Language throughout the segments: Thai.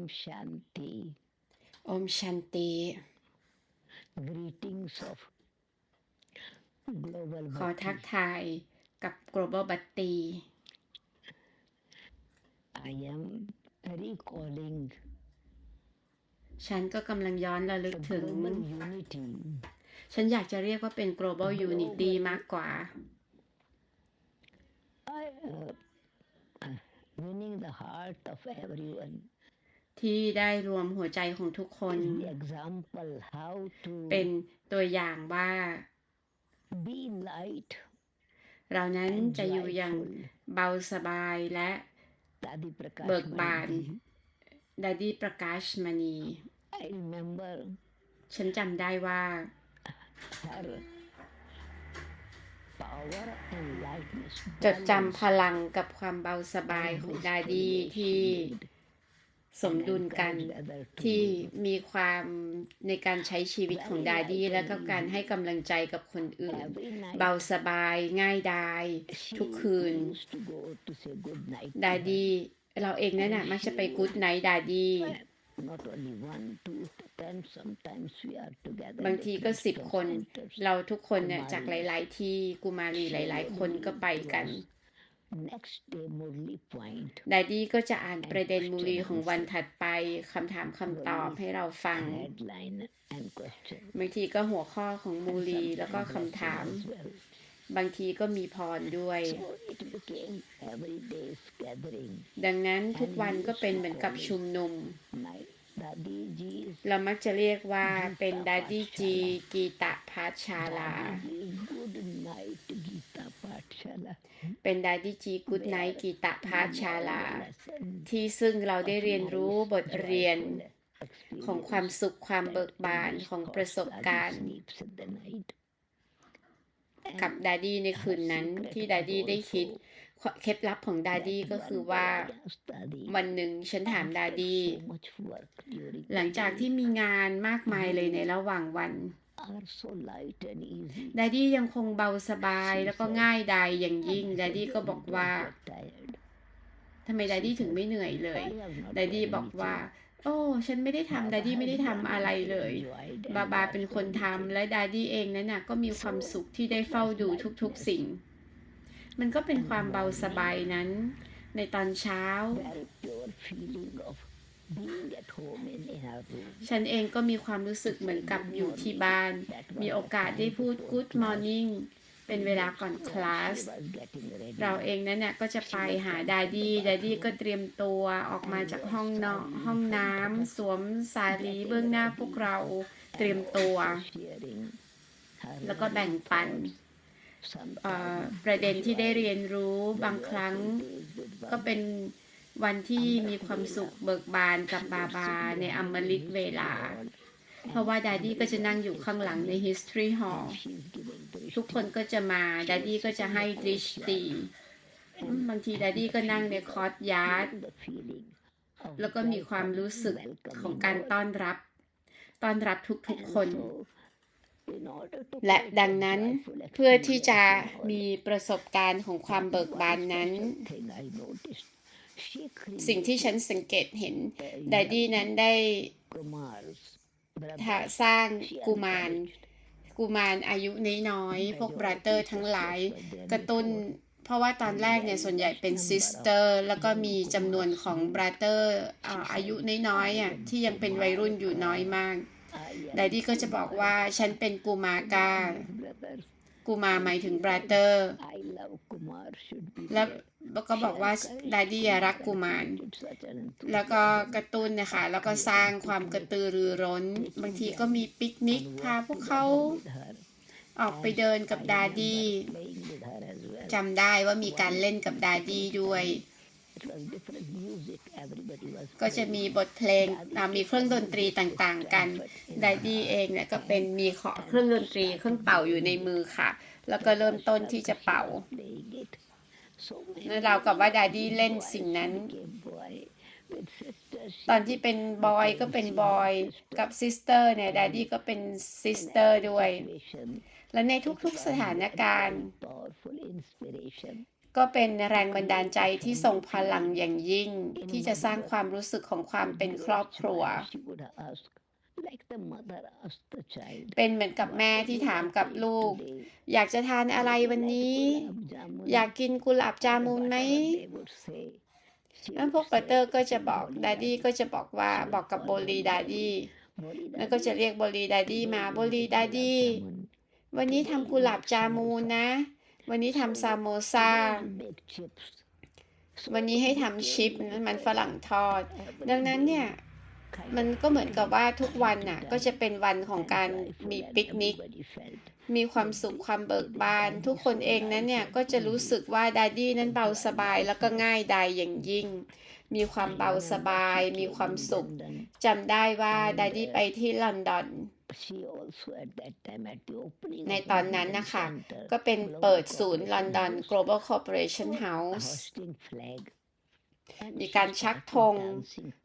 Om Shanti. โอมชันติ Greetings of Global ขอทัก Bhakti. ทายกับ global b a t t y I am recalling ฉันก็กำลังย้อนระลึก the ถึง global unity ฉันอยากจะเรียกว่าเป็น global unity มากกว่า I, uh, uh, winning the heart of everyone ที่ได้รวมหัวใจของทุกคน is the example how to เป็นตัวอย่างว่า be light เรานั้น and จะอยู่อย่าง joyful. เบาสบายและ Dadi Prakash เบิกบาน Manji. ดาดี้ประกาชมณี I remember ฉันจำได้ว่า her power and lightness จดจำพลังกับความเบาสบายของดาดี้ที่ สมดุลกันที่มีความในการใช้ชีวิตของดาดี้แล้วก็การให้กำลังใจกับคนอื่น เบาสบายง่ายดายทุกคืน ดาดี้เราเองนั่นน่ะมักจะไปกู๊ดไนท์ดาดี้ Not only one, two, ten, sometimes we are together. บางทีก็สิบ different คน centers. เราทุกคนเนี่ยจากหลาย ๆ ที่กุมารีหลาย ๆ คนก็ไปกัน ดาดี้ก็จะอ่านประเด็นมูลีของวันถัดไปคำถามคำตอบให้เราฟัง Headline and question. บางทีก็หัวข้อของมูลีแล้วก็คำถาม As well. บางทีก็มีพรด้วย So it became every day's gathering. ดังนั้นทุกวันก็เป็นเหมือนกับชุมนุม My Dadi ji is เรามักจะเรียกว่าเป็นดาดี้จีกีตะพาชาลา Dadi เป็นดาดี้จีกูดไนท์กีตะพาชาลา Lesson ที่ซึ่งเราได้เรียนรู้บทเรียน experience ของความสุขความเบิกบานของประสบการณ์ sleeps in the night. กับดาดี้ในคืนนั้นที่ดาดี้ได้คิดเคล็ดลับของดาดี้ก็คือว่า วันหนึ่งฉันถามดาดี้ So much work during หลังจากที่มีงานมากมายเลยในระหว่างวัน are so light and easy. ดาดี้ยังคงเบาสบายแล้วก็ง่ายดายอย่างยิ่งดาดี้ก็บอกว่า Tired. ทำไมดาดี้ถึงไม่เหนื่อยเลย I have not ดาดี้ done บอกว่า anything. โอ้ฉันไม่ได้ทำดาดี้ไม่ได้ทำอะไรเลยบาบาเป็นคนทำและดาดี้เองนั้นน่ะก็มีความสุขที่ได้เฝ้าดูทุกๆสิ่ง มันก็เป็นความเบาสบายนั้น ในตอนเช้า ฉันเองก็มีความรู้สึกเหมือนกับอยู่ที่บ้าน มีโอกาสได้พูด Good Morning เป็นเวลาก่อนคลาส เราเองนั้นน่ะก็จะไปหาดาดี้ดาดี้ก็เตรียมตัวออกมาจากห้องนอนห้องน้ำสวมสาลีเบื้องหน้าพวกเราเตรียมตัว แล้วก็แบ่งปันประเด็นที่ได้เรียนรู้บางครั้งก็เป็น วันที่มีความสุขเบิกบานกับบาบาในอมฤตเวลา เพราะว่าดาดี้ก็จะนั่งอยู่ข้างหลังใน history hall ทุกคนก็จะมาดาดี้ก็จะให้ดริชตีบางทีดาดี้ก็นั่งในคอร์สยาร์ดแล้วก็มีความรู้สึกของการต้อนรับ ต้อนรับทุกๆคน และดังนั้นเพื่อที่จะมีประสบการณ์ของความเบิกบานนั้น สิ่งที่ฉันสังเกตเห็นดาดี้นั้นได้ Kumar's ทะ brother, สร้าง she กุมาร encouraged กุมารอายุน้อยๆพวกบราเตอร์ทั้งหลายกระตุ้นเพราะว่าตอนแรกเนี่ยส่วนใหญ่เป็นซิสเตอร์แล้วก็มีจำนวนของบราเตอร์อายุน้อยๆอะที่ยังเป็นวัยรุ่นอยู่น้อยมาก I ดาดี้ก็จะบอกว่าฉันเป็นกุมากา am brothers. กุมาหมายถึงบราเตอร์ I love Kumar should be แล้วก็บอกว่าดาดี้รักกุมาร แล้วก็กระตุ้นนะคะแล้วก็สร้างความกระตือรือร้น บางทีก็มีปิกนิกพาพวกเขาออกไปเดินกับดาดี้จำได้ว่ามีการเล่นกับดาดี้ด้วย ก็จะมีบทเพลงมีเครื่องดนตรีต่างๆ กันดาดี้เองเนี่ยก็เป็นมีขอเครื่องดนตรีเครื่องเป่าอยู่ในมือค่ะ แล้วก็เริ่มต้นที่จะเป่า แล้วเรากับว่าดาดี้เล่นสิ่งนั้น ตอนที่เป็นบอยก็เป็นบอยกับซิสเตอร์เนี่ยดาดี้ก็เป็นซิสเตอร์ด้วย และในทุกๆสถานการณ์ ก็เป็นแรงบันดาลใจที่ทรงพลังอย่างยิ่ง ที่จะสร้างความรู้สึกของความเป็นครอบครัว She would ask, like the mother asked the child. เป็นเหมือนกับแม่ที่ถามกับลูก อยากจะทานอะไรวันนี้ อยากกินกุหลาบจามุนไหมแล้วพวกบัตเตอร์ก็จะบอกดาดี้ก็จะบอกว่าบอกกับโบลีดาดี้แล้วก็จะเรียกโบลีดาดี้มาโบลีดาดี้วันนี้ทำกุหลาบจามูนนะ วันนี้ทำซามโมซาวันนี้ให้ทำชิปมันฝรั่งทอด ดังนั้นเนี่ย มันก็เหมือนกับว่าทุกวันน่ะ ก็จะเป็นวันของการมีปิกนิก มีความสุขความเบิกบาน ทุกคนเองนั้นเนี่ย ก็จะรู้สึกว่าดาดี้นั้นเบาสบายแล้วก็ง่ายดายอย่างยิ่ง มีความเบาสบาย มีความสุขจำได้ว่าดาดี้ไปที่ลอนดอนในตอนนั้นนะคะ ก็เป็นเปิดศูนย์ลอนดอน Global Corporation House มีการชักธง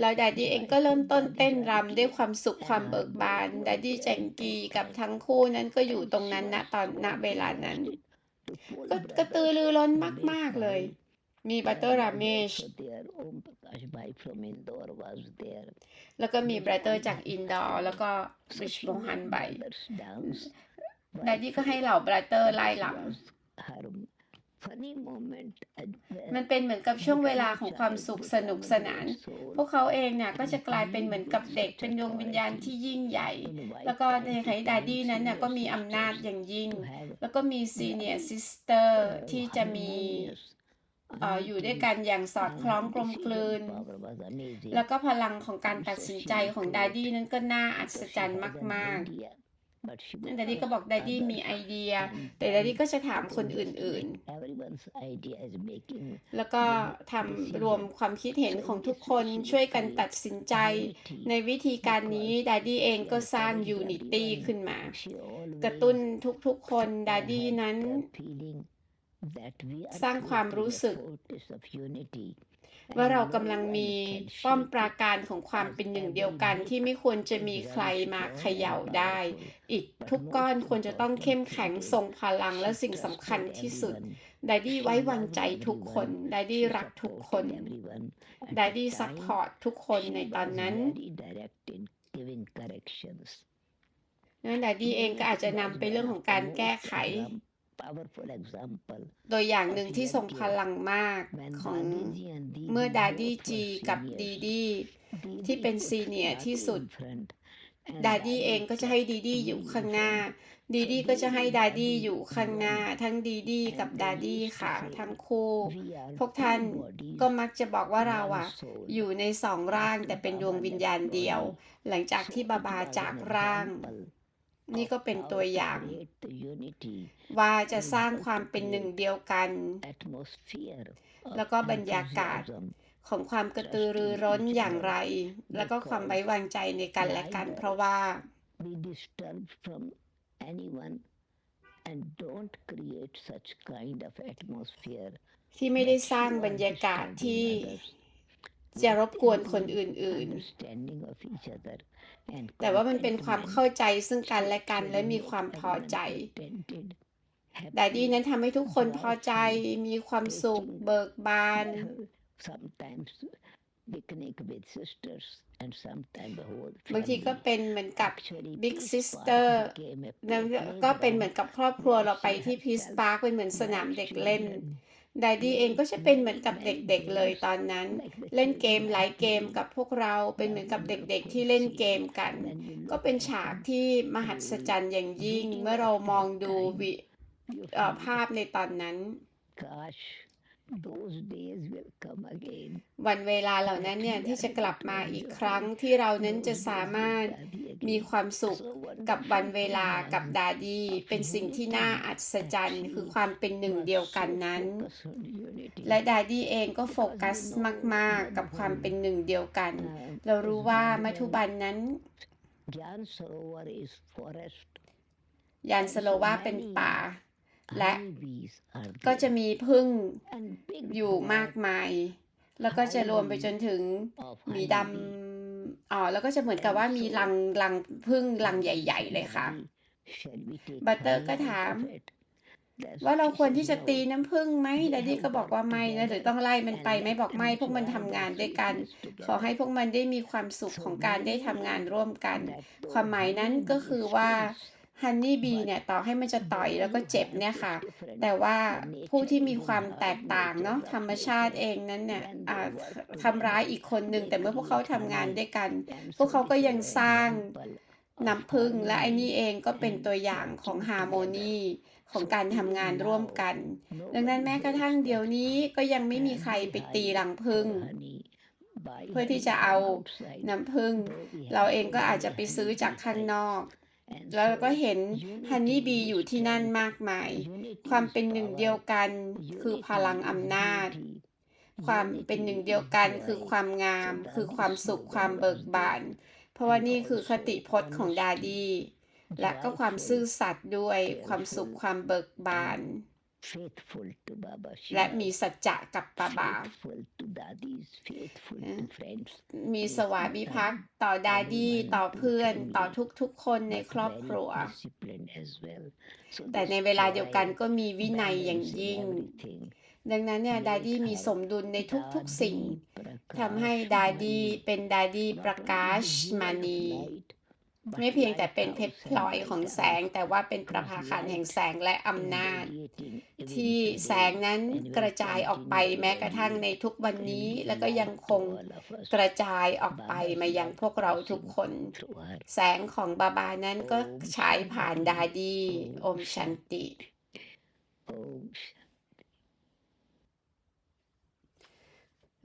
แล้วดาดี้เองก็เริ่มต้นเต้นรำด้วยความสุขความเบิกบานดาดี้แจงกีกับทั้งคู่นั้นก็อยู่ตรงนั้นณตอนณเวลานั้น ก็กระตือรือร้นมาก ๆ เลย มีบัตเตอร์รามชแล้วก็มีบัตเตอร์จากอินดอร์แล้วก็ริชโมฮันไบดาดี้ก็ให้เหล่าบัตเตอร์ไล่หลัง มันเป็นเหมือนกับช่วงเวลาของความสุขสนุกสนาน พวกเขาเองเนี่ยก็จะกลายเป็นเหมือนกับเด็กเป็นดวงวิญญาณที่ยิ่งใหญ่ แล้วก็ในขณะที่ดาดี้นั้นเนี่ยก็มีอำนาจอย่างยิ่ง แล้วก็มีซีเนียร์ซิสเตอร์ที่จะมีเอ่ออยู่ด้วยกันอย่างสอดคล้องกลมกลืน แล้วก็พลังของการตัดสินใจของดาดี้นั้นก็น่าอัศจรรย์มาก ๆ ดาดี้ก็บอกดาดี้มีไอเดีย แต่ดาดี้ก็จะถามคนอื่นๆ แล้วก็ทำรวมความคิดเห็นของทุกคนช่วยกันตัดสินใจ ในวิธีการนี้ดาดี้เองก็สร้างยูนิตี้ขึ้นมา กระตุ้นทุกๆคนดาดี้นั้น สร้างความรู้สึก ว่าเรากำลังมีป้อมปราการของความเป็นหนึ่งเดียวกันที่ไม่ควรจะมีใครมาเขย่าได้อิฐทุกก้อนควรจะต้องเข้มแข็งทรงพลังและสิ่งสำคัญที่สุดดดดี้ไว้วางใจทุกคนดดดี้รักทุกคนดดดี้ซัพพอร์ตทุกคนในตอนนั้นนั้นดดดี้เองก็อาจจะนำไปเรื่องของการแก้ไข โดยอย่างหนึ่งที่ทรงพลังมากของเมื่อดาดี้จีกับดีดีที่เป็นซีเนียร์ที่สุดดาดี้เองก็จะให้ดีดีอยู่ข้างหน้า ดีดีก็จะให้ดาดี้อยู่ข้างหน้า ทั้งดีดีกับดาดี้ค่ะทั้งคู่ พวกท่านก็มักจะบอกว่าเราอะอยู่ในสองร่างแต่เป็นดวงวิญญาณเดียว หลังจากที่บาบาจากร่าง นี่ก็เป็นตัวอย่าง ว่าจะสร้างความเป็นหนึ่งเดียวกัน แล้วก็บรรยากาศของความกระตือรือร้นอย่างไร แล้วก็ความไว้วางใจในกันและกัน เพราะว่า ที่ไม่ได้สร้างบรรยากาศที่ จะรบกวนคนอื่นๆ แต่ว่ามันเป็นความเข้าใจซึ่งกันและกันและมีความพอใจดาดี้นั้นทำให้ทุกคนพอใจมีความสุขเบิกบานบางทีก็เป็นเหมือนกับ Big Sister แล้วก็เป็นเหมือนกับครอบครัวเราไปที่พีซพาร์คเป็นเหมือนสนามเด็กเล่น ดดดี้เองก็จะเป็นเหมือนกับเด็กๆเลยตอนนั้น เล่นเกมหลายเกมกับพวกเราเป็นเหมือนกับเด็กๆที่เล่นเกมกัน ก็เป็นฉากที่มหัศจรรย์อย่างยิ่งเมื่อเรามองดูวิภาพในตอนนั้น วันเวลาเหล่านั้นเนี่ยที่จะกลับมาอีกครั้งที่เรานั้นจะสามารถมีความสุขกับวันเวลากับดาดี เป็นสิ่งที่น่าอัศจรรย์ คือความเป็นหนึ่งเดียวกันนั้น และดาดีเองก็โฟกัสมาก ๆ กับความเป็นหนึ่งเดียวกัน เรารู้ว่ามัทุบันนั้นยานสโลวาเป็นป่า และก็จะมีพึ่งอยู่มากมาย แล้วก็จะรวมไปจนถึงหมีดำอ๋อแล้วก็จะเหมือนกับว่ามีรังรังพึ่งรังใหญ่ ๆ เลยค่ะ บัตเตอร์ก็ถาม ว่าเราควรที่จะตีน้ำผึ้งไหมดดดี้ก็บอกว่าไม่นะหรือต้องไล่มันไปไหมบอกไม่พวกมันทำงานด้วยกัน ขอให้พวกมันได้มีความสุขของการได้ทำงานร่วมกัน ความหมายนั้นก็คือว่า ฮันนี่บีเนี่ยต่อให้มันจะต่อยแล้วก็เจ็บเนี่ยค่ะ แต่ว่าผู้ที่มีความแตกต่างเนาะธรรมชาติเองนั้นเนี่ยอาจทำร้ายอีกคนหนึ่งแต่เมื่อพวกเขาทำงานด้วยกัน พวกเขาก็ยังสร้างน้ำพึ่งและไอ้นี่เองก็เป็นตัวอย่างของฮาร์โมนีของการทำงานร่วมกัน ดังนั้นแม้กระทั่งเดี๋ยวนี้ก็ยังไม่มีใครไปตีรังผึ้งเพื่อที่จะเอาน้ำผึ้งเราเองก็อาจจะไปซื้อจากข้างนอก แล้วเราก็เห็นฮันนี่บีอยู่ที่นั่นมากมาย ความเป็นหนึ่งเดียวกันคือพลังอำนาจ ความเป็นหนึ่งเดียวกันคือความงาม คือความสุขความเบิกบาน เพราะว่านี่คือคติพจน์ของดาดีและก็ความซื่อสัตย์ด้วยความสุขความเบิกบาน และมีสัจจะกับบาบามีสวามิภักดิ์ต่อดาดีต่อเพื่อน ต่อทุกๆคนในครอบครัว แต่ในเวลาเดียวกันก็มีวินัยอย่างยิ่ง ดังนั้นเนี่ยดาดีมีสมดุลในทุกๆสิ่งทำให้ดาดีเป็นดาดีประกาชมานี ไม่เพียงแต่เป็นเพชรพลอยของแสง แต่ว่าเป็นประภาคันแห่งแสงและอำนาจ ที่แสงนั้นกระจายออกไปแม้กระทั่งในทุกวันนี้ แล้วก็ยังคงกระจายออกไปมายังพวกเราทุกคน แสงของบาบานั้นก็ฉายผ่านดาดีโอมชันติ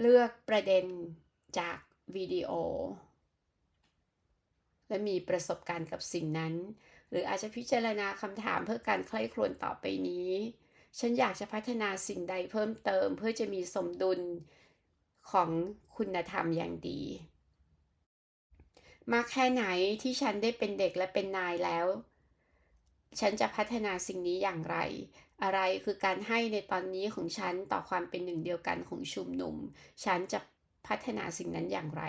เลือกประเด็นจากวิดีโอ และมีประสบการณ์กับสิ่งนั้น หรืออาจจะพิจารณาคำถามเพื่อการใคร่ครวญต่อไปนี้ ฉันอยากจะพัฒนาสิ่งใดเพิ่มเติมเพื่อจะมีสมดุลของคุณธรรมอย่างดี มากแค่ไหนที่ฉันได้เป็นเด็กและเป็นนายแล้ว ฉันจะพัฒนาสิ่งนี้อย่างไร อะไรคือการให้ในตอนนี้ของฉันต่อความเป็นหนึ่งเดียวกันของชุมนุม ฉันจะพัฒนาสิ่งนั้นอย่างไร